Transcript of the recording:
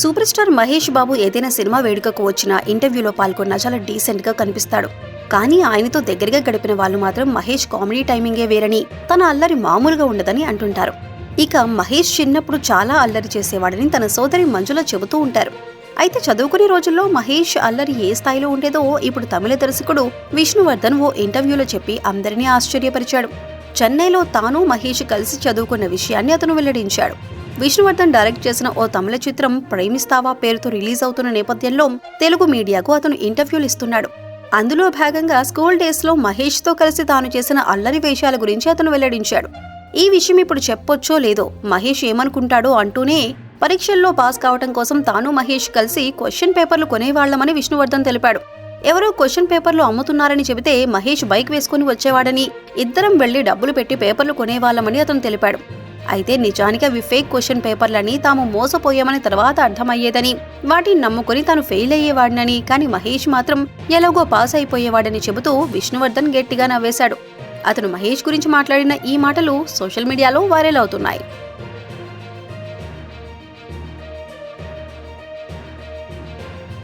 Super star Mahesh Babu ఏదైనా cinema వేడుకకు వచ్చినా ఇంటర్వ్యూలో పాల్గొన్నా చాలా డీసెంట్గా కనిపిస్తాడు. కానీ ఆయనతో దగ్గరగా గడిపిన వాళ్ళు మాత్రం మహేష్ కామెడీ టైమింగే వేరని తన అల్లరి మామూలుగా ఉండదని అంటుంటారు. ఇక మహేష్ చిన్నప్పుడు చాలా అల్లరి చేసేవాడని తన సోదరి మంజుల చెబుతూ ఉంటారు. అయితే చదువుకునే రోజుల్లో మహేష్ అల్లరి ఏ స్థాయిలో ఉండేదో ఇప్పుడు తమిళ దర్శకుడు విష్ణువర్ధన్ ఓ ఇంటర్వ్యూలో చెప్పి అందరినీ ఆశ్చర్యపరిచాడు. చెన్నైలో తాను మహేష్ కలిసి చదువుకున్న విషయాన్ని అతను వెల్లడించాడు. విష్ణువర్ధన్ డైరెక్ట్ చేసిన ఓ తమిళ చిత్రం ప్రేమిస్తావా పేరుతో రిలీజ్ అవుతున్న నేపథ్యంలో తెలుగు మీడియాకు అతను ఇంటర్వ్యూలు ఇస్తున్నాడు. అందులో భాగంగా స్కూల్ డేస్లో మహేష్తో కలిసి తాను చేసిన అల్లరి వేషాల గురించి అతను వెల్లడించాడు. ఈ విషయం ఇప్పుడు చెప్పొచ్చో లేదో మహేష్ ఏమనుకుంటాడో అంటూనే పరీక్షల్లో పాస్ కావటం కోసం తాను మహేష్ కలిసి క్వశ్చన్ పేపర్లు కొనేవాళ్ళమని విష్ణువర్ధన్ తెలిపాడు. ఎవరో క్వశ్చన్ పేపర్లు అమ్ముతున్నారని చెబితే మహేష్ బైక్ వేసుకుని వచ్చేవాడని ఇద్దరం వెళ్ళి డబ్బులు పెట్టి పేపర్లు కొనేవాళ్ళమని అతను తెలిపాడు. అయితే నిజానికి అవి ఫేక్ క్వశ్చన్ పేపర్లని తాము మోసపోయామని తర్వాత అర్థమయ్యేదని. వాటిని నమ్ముకుని తాను ఫెయిల్ అయ్యేవాడినని. కానీ మహేష్ మాత్రం ఎలాగో పాస్ అయిపోయేవాడని చెబుతూ విష్ణువర్ధన్ గట్టిగా నవ్వేశాడు. అతను మహేష్ గురించి మాట్లాడిన ఈ మాటలు సోషల్ మీడియాలో వైరల్ అవుతున్నాయి.